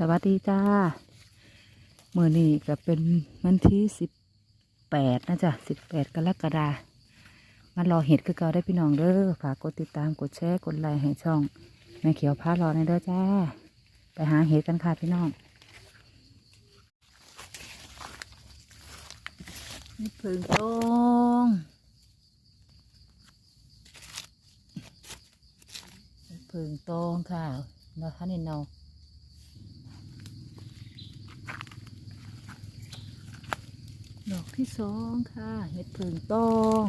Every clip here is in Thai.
สวัสดีจ้าเมื่อนี้ก็เป็นวันที่สิบแปดนะจ๊ะสิบแปดกรกฎาคมมารอเห็ดคือเก่าได้พี่น้องเด้อฝากกดติดตามกดแชร์กดไลค์ให้ช่องแม่เขียวพารอในเด้อจ้า ไปหาเห็ดกันค่ะพี่น้องนี่พึ่งตรงพึ่งตรงค่ะเนาะท่านนี่เนาะ ดอก ที่สองค่ะเห็ดเพิงตอง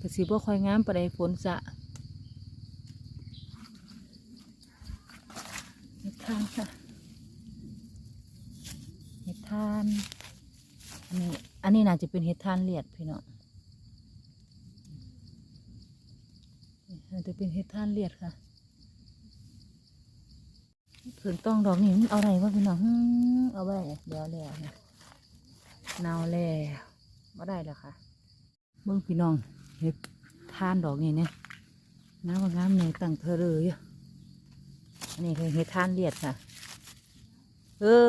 กระสีบ่คอยงามประใดฝนสะเห็ดทานค่ะเห็ดทานอันนี้อันนี้น่าจะเป็นเห็ดทานเลียดพี่น้องน่าจะเป็นเห็ดทานเลียดค่ะ เผืนต้องดอกนี่เอาอะไรวะพี่น้องเอาไว้เดี๋ยวแล้วนะเนาแล้วมาได้แล้วค่ะเบิ่งพี่น้องเห็ดทานดอกนี่เนี่ยงามว่างามเนี่ยตั้งเธอเลยอะอันนี้คือเห็ดทานเลียดค่ะ เออ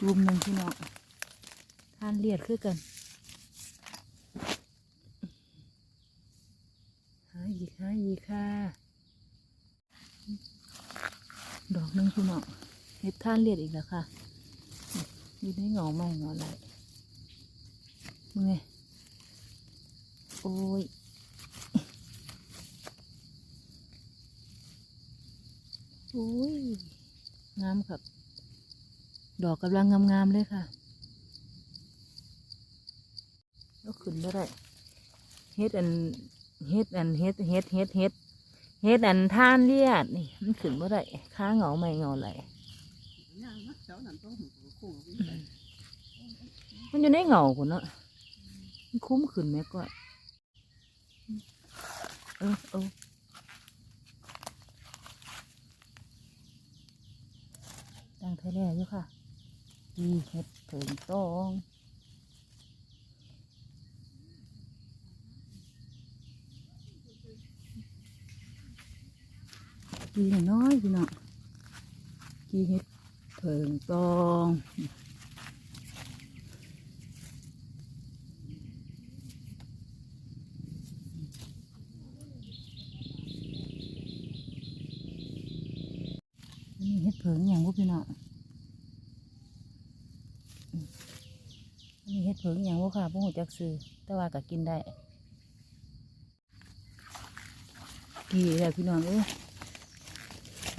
จุ่มหนึ่งพี่น้องทานเลียดคือกัน หา อีกหาอีกค่ะ ดอกหนึงพี่น้องเห็ดท่านเลียดอีกแล้วค่ะอยู่ในเงาไม่เงาอไรมึงไงโอ้ยโอ้ยงามครับ ดอกกำลังงามๆเลยค่ะแล้วขึ้นไม่ได้เฮ็ดอัน เฮ็ดอันเฮ็ดเฮ็ดเฮ็ดเฮ็ดเฮ็ดอันท่านเลียดนี่มันขึ้นบ่ได้ค้าเหงาไม่เหงาไหลมันอยู่ในเหงาคนเนาะมันคุ้มขึ้นไหมก็เออเออตั้งเทเลอยู่ค่ะดีเฮ็ดเผิงตอง กีน้อยๆพี่น้องกีเห็ดเผิงตองอันนี้เห็ดเผิงอย่างพวกพี่น้องอืมอันนี้เห็ดเผิงอย่างพวกค่ะพวกหูจักซื้อแต่ว่าก็กินได้กีแล้วพี่น้องเอ้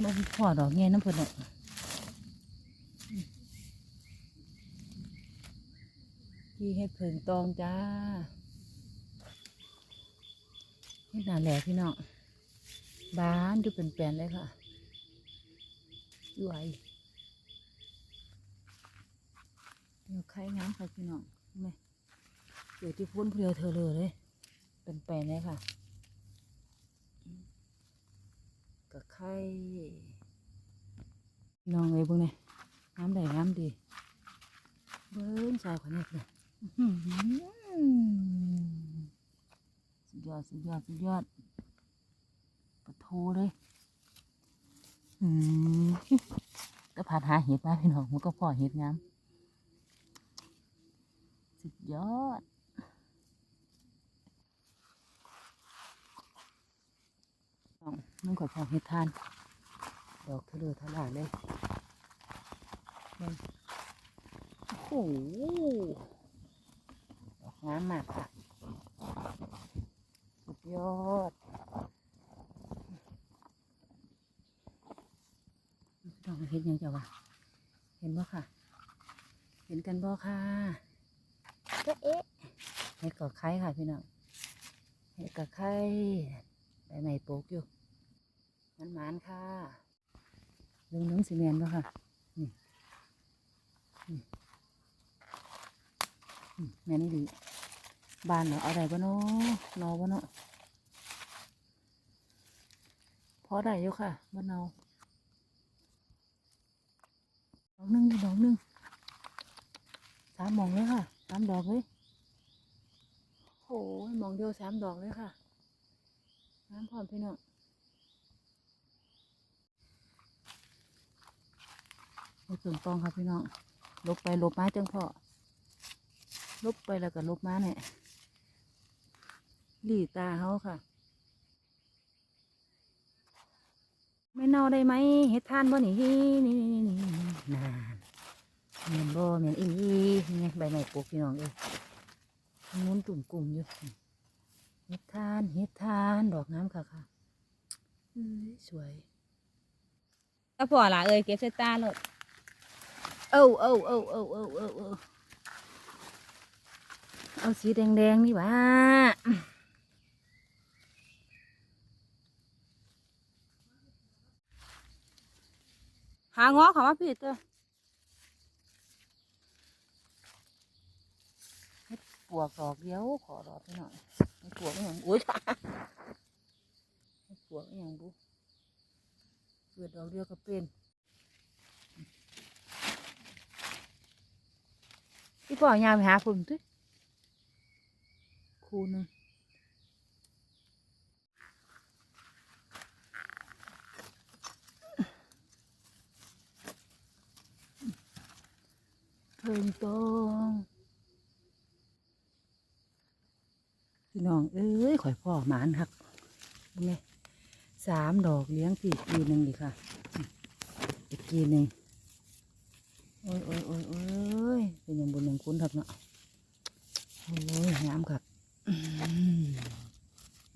บ่มีพ่อดอกแง่น้ำพิ่นดอกที่เฮ็ดเพิงตองจ้าเฮ็ดหนาแหลกพี่น้องบ้านดูเป็นแปลนเลยค่ะสวยเดี๋ยวใครงามค่ะพี่น้องแม่เดี๋ยวที่พ้นเพลียวเธอเลยเลยเป็นแปลนเลยค่ะ กับ ไข่น้องเลยบิ่งเนี่ยน้ำใดน้ำดี เบิ้งสาวคนนี้เลยอื้อหือสุดยอดสุดยอดสุดยอดปะโทเลยอืมก็ผ่านหาเห็ดมาพี่น้องมันก็พอเห็ดงามสุดยอด น้องนุ่งขอพอเห็ดทาน ดอกทะเลทลายเลยเบิ่งโอ้โหดอกงามมากค่ะสุดยอดดอกเห็นยังจะวะเห็นบ่ค่ะ เห็นกันบ่ค่ะก็เอ๊ะเห็ดกอไข่ค่ะพี่น้องเห็ดกอไข่ใบไม้ปลูกอยู่ มันหมานค่ะลุงน้องสีแมนป่ะค่ะ นี่นี่อืมแม่นี่ดีบ้านเหรอเอาได้ปะเนาะนอปะเนาะพอได้อยู่ค่ะบ้านเนาดอกหนึ่งดอกหนึ่งสามหมองเลยค่ะสามดอกเลยโอ้ยหมองเดียวสามดอกเลยค่ะน้ำพร้อมพี่น้อง ไปส่วนกองครับพี่น้อง ลบไปลบมาจังพ่อ ลบไปแล้วก็ลบมาเนี่ยหลีตาเขาค่ะ ไม่เน่าได้ไหมเห็ดทานบ่นี่นี่นี่นี่นี่นานเมียนบ่เมียนอีนี่ไงใบไม้ปลูกพี่น้องเอ้ยงุ้นตุ่มกลุ่มอยู่เห็ดทานเห็ดทานดอกน้ำค่ะค่ะอื้อสวยก็พอละเอ้ยเก็บใส่ตาเลย เอ้าเอ้าเอ้าเอ้าเอ้าเอ้าเอ้าเอาสีแดงๆนี่หว่าหาง้อเขามาผิดเด้อเฮ็ดปวกดอกเดียวขอดอกไปหน่อยปวกอย่างอุ้ยปวกอย่างบุเกิดดอกเดียวก็เป็น พี่พ่อยามไปหาฝุ่นด้วยคูนึงเพิ่งตองพี่น้อง เอ้ยข่อยพ่อหมานหักไงสามดอกเลี้ยงปีกีหนึ่งดิค่ะ อีกกีหนึ่ง โอ้ยโอ้ยโอ้ยโอ้ยเป็นอย่างบุญอย่างคุณครับเนาะโอ้ยงามครับ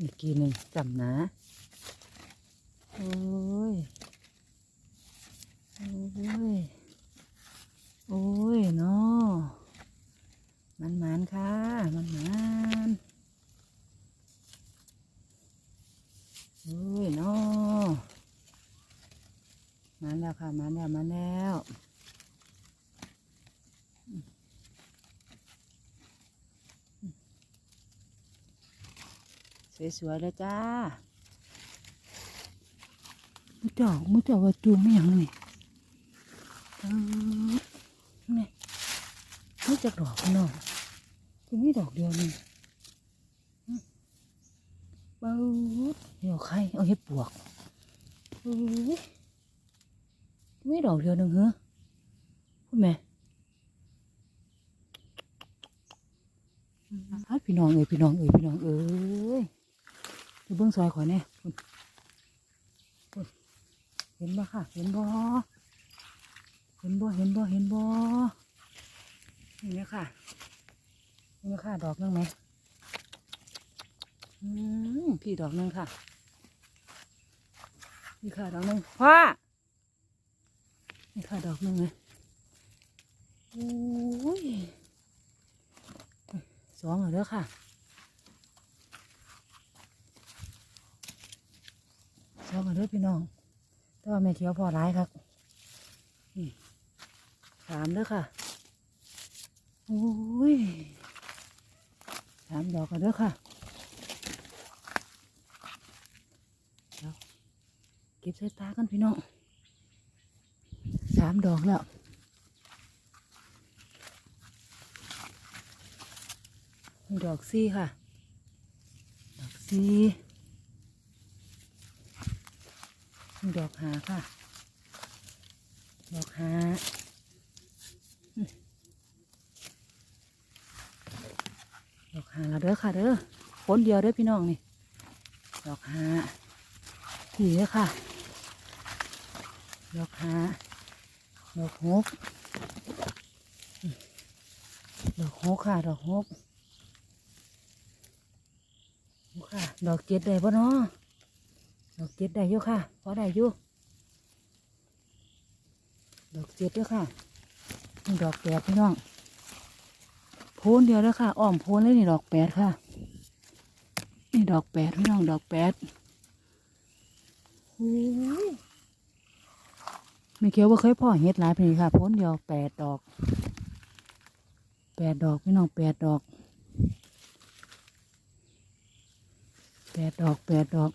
อีกกีหนึ่งจำนะโอ้ยโอ้ยโอ้ยเนาะมันมันๆค่ะมันมันโอ้ยเนาะมันแล้วค่ะมันแล้วมันแล้ว สวยๆเลยจ้ามือเจ้ามือเจ้าว่าจูงไม่ยังนี่อืมนี่นี่จะดอกพี่น้องจะมีดอกเดียวนี่อืมเบ้าเดี๋ยวใครเอาเห็ดปวกอุ้ยมีดอกเดียวหนึ่งเหรอพูดไหมฮัดพี่น้องเอ้ยพี่น้องเอ้ยพี่น้องเอ้ยจะ เบิ้องซอยขอยแน่คุณคุณเห็นบ่ค่ะ เห็นบ่เห็นบ่เห็นบ่เห็นบ่นี่นะค่ะนี่นะค่ะดอกนึงไหมอืมพี่ดอกนึงค่ะนี่ค่ะดอกนึงพ่อนี่ค่ะดอกนึงไหมโอ้ยสองเหรอเด้อค่ะ องเหรอเด้อพี่น้องแต่ว่าแม่เขียวพอร้ายครับสามเด้อค่ะโอ้ยสามดอกกันเด้อค่ะเดี๋ยวเก็บใส่ตากันพี่น้องสามดอกแล้วดอกซี่ค่ะ ดอกซี่นี่ ดอกหาค่ะ ดอกหาดอกหาเด้อค่ะเด้อคนเดียวเด้อพี่น้องนี่ ดอกหาผีเด้อค่ะ ดอกหาดอกฮกดอกฮกค่ะ ดอกฮกค่ะ ดอกเจ็ดได้ปะเนาะ อกเจ็ดได้อยู่ค่ะพอได้อยู่ดอกเจ็ดเด้อค่ะนี่ดอกแปดพี่น้องโพนเดียวแล้วค่ะอ้อมโพนเลยนี่ดอกแปดค่ะ นี่ดอกแปดพี่น้องดอกแปดโอ้ยไม่เคี้ยวว่าเคยพ่อเฮ็ดหลายปีค่ะโพนเดียวแปดดอกแปดดอกพี่น้องแปดดอกแปดดอกแปดดอก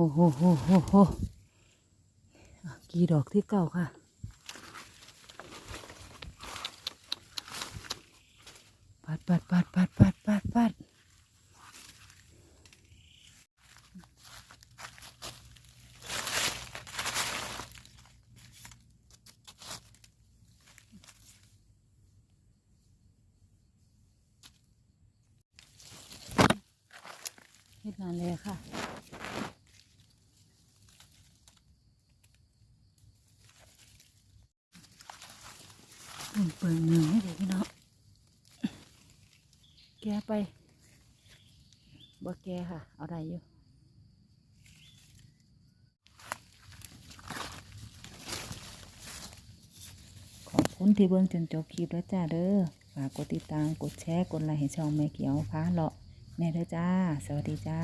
โอ้โหโหโหโหกี่ดอกที่เก่าค่ะ ปัดปัดปัดปัดปัดปัดปัดเฮ็ดนานเลยค่ะ เปิ่งหนึ่งให้ด็กพี่น้องแกไปบ่แกค่ะ เอาได้อยู่ขอบคุณที่เบิ่งจนจบคลิปแล้วจ้าเด้อฝากกดติดตามกดแชร์กดไลค์ให้ช่องแม่เขียวพาเลาะแม่เด้อจ้า สวัสดีจ้า